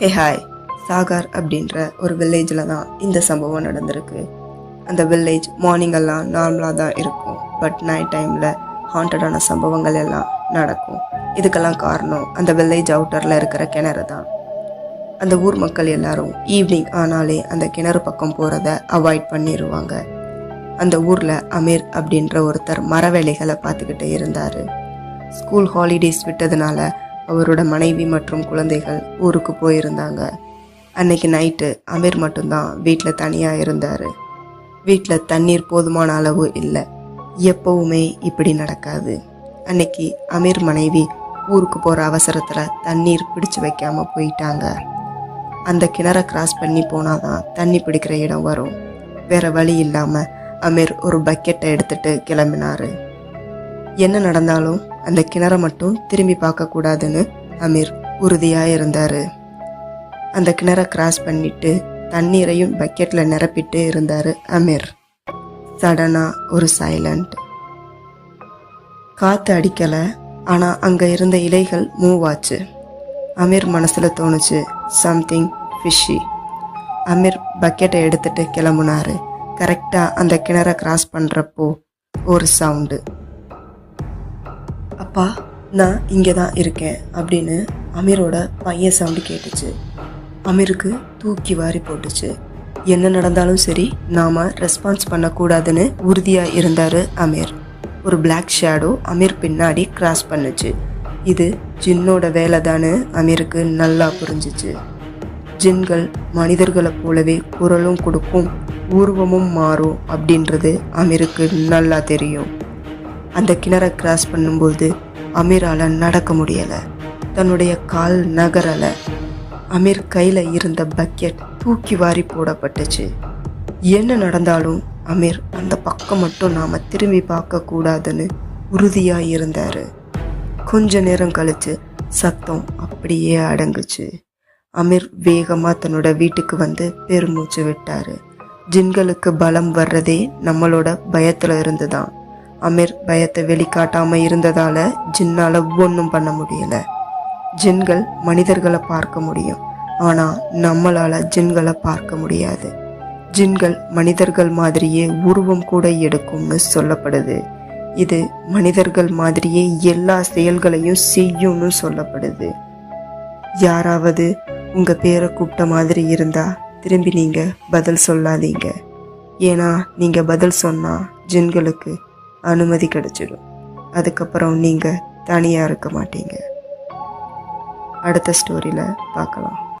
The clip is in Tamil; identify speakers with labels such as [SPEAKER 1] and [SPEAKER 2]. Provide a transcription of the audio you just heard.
[SPEAKER 1] ஹே ஹாய் சாகர் அப்படின்ற ஒரு வில்லேஜில் தான் இந்த சம்பவம் நடந்திருக்கு. அந்த வில்லேஜ் மார்னிங்கெல்லாம் நார்மலாக தான் இருக்கும். பட் நைட் டைமில் ஹாண்டடான சம்பவங்கள் எல்லாம் நடக்கும். இதுக்கெல்லாம் காரணம் அந்த வில்லேஜ் அவுட்டரில் இருக்கிற கிணறு தான். அந்த ஊர் மக்கள் எல்லாரும் ஈவினிங் ஆனாலே அந்த கிணறு பக்கம் போகிறத அவாய்ட் பண்ணிடுவாங்க அந்த ஊரில் அமீர் அப்படின்ற ஒருத்தர் மர வேலைகளை பார்த்துக்கிட்டு இருந்தார். ஸ்கூல் ஹாலிடேஸ் விட்டதுனால அவரோட மனைவி மற்றும் குழந்தைகள் ஊருக்கு போயிருந்தாங்க. அன்னைக்கு நைட்டு அமீர் மட்டும்தான் வீட்டில் தனியாக இருந்தார். வீட்டில் தண்ணீர் போதுமான அளவு இல்லை. எப்பவுமே இப்படி நடக்காது. அன்னைக்கு அமீர் மனைவி ஊருக்கு போகிற அவசரத்தில் தண்ணீர் பிடிச்சு வைக்காமல் போயிட்டாங்க. அந்த கிணறை கிராஸ் பண்ணி போனால் தான் தண்ணி பிடிக்கிற இடம் வரும். வேற வழி இல்லாமல் அமீர் ஒரு பக்கெட்டை எடுத்துட்டு கிளம்பினாரு. என்ன நடந்தாலும் அந்த கிணறை மட்டும் திரும்பி பார்க்கக்கூடாதுன்னு அமீர் உறுதியாக இருந்தார். அந்த கிணறை கிராஸ் பண்ணிட்டு தண்ணீரையும் பக்கெட்டில் நிரப்பிட்டு இருந்தார் அமீர். சடனாக ஒரு சைலண்ட் காற்று அடிக்கலை ஆனால் அங்கே இருந்த இலைகள் மூவ் ஆச்சு. அமீர் மனசில் தோணுச்சு சம்திங் ஃபிஷ்ஷி அமீர் பக்கெட்டை எடுத்துட்டு கிளம்புனாரு. கரெக்டாக அந்த கிணறை கிராஸ் பண்ணுறப்போ ஒரு சவுண்டு அப்பா நான் இங்கே தான் இருக்கேன் அப்படின்னு அமீரோட பையன் சவுண்டு கேட்டுச்சு. அமீருக்கு தூக்கி வாரி போட்டுச்சு. என்ன நடந்தாலும் சரி நாம ரெஸ்பான்ஸ் பண்ணக்கூடாதுன்னு உறுதியாக இருந்தார் அமீர். ஒரு பிளாக் ஷேடோ அமீர் பின்னாடி கிராஸ் பண்ணுச்சு. இது ஜின்னோட வேலை தானே அமீருக்கு நல்லா புரிஞ்சிச்சு. ஜின்கள் மனிதர்களைப் போலவே குரலும் கொடுக்கும் உருவமும் மாறும் அப்படின்றது அமீருக்கு நல்லா தெரியும். அந்த கிணறை கிராஸ் பண்ணும்போது அமீரால் நடக்க முடியலை. தன்னுடைய கால் நகரலை. அமீர் கையில் இருந்த பக்கெட் தூக்கி வாரி போடப்பட்டுச்சு. என்ன நடந்தாலும் அமீர் அந்த பக்கம் மட்டும் நாம் திரும்பி பார்க்கக்கூடாதுன்னு உறுதியாக இருந்தார். கொஞ்ச நேரம் கழித்து சத்தம் அப்படியே அடங்குச்சு. அமீர் வேகமாக தன்னோட வீட்டுக்கு வந்து பெருமூச்சு விட்டார். ஜின்களுக்கு பலம் வர்றதே நம்மளோட பயத்தில் இருந்து தான் அமீர் பயத்தை வெளிக்காட்டாமல் இருந்ததால் ஜின்னால் ஒன்றும் பண்ண முடியலை. ஜின்கள் மனிதர்களை பார்க்க முடியும். ஆனால் நம்மளால் ஜின்களை பார்க்க முடியாது. ஜின்கள் மனிதர்கள் மாதிரியே உருவம் கூட எடுக்கும்னு சொல்லப்படுது. இது மனிதர்கள் மாதிரியே எல்லா செயல்களையும் செய்யும்னு சொல்லப்படுது. யாராவது உங்கள் பேரை கூப்பிட்ட மாதிரி இருந்தால் திரும்பி நீங்கள் பதில் சொல்லாதீங்க. ஏன்னா நீங்கள் பதில் சொன்னால் ஜின்களுக்கு அனுமதி கிடைச்சிடும் அதுக்கப்புறம் நீங்கள் தனியாக இருக்க மாட்டீங்க. அடுத்த ஸ்டோரியில் பார்க்கலாம்.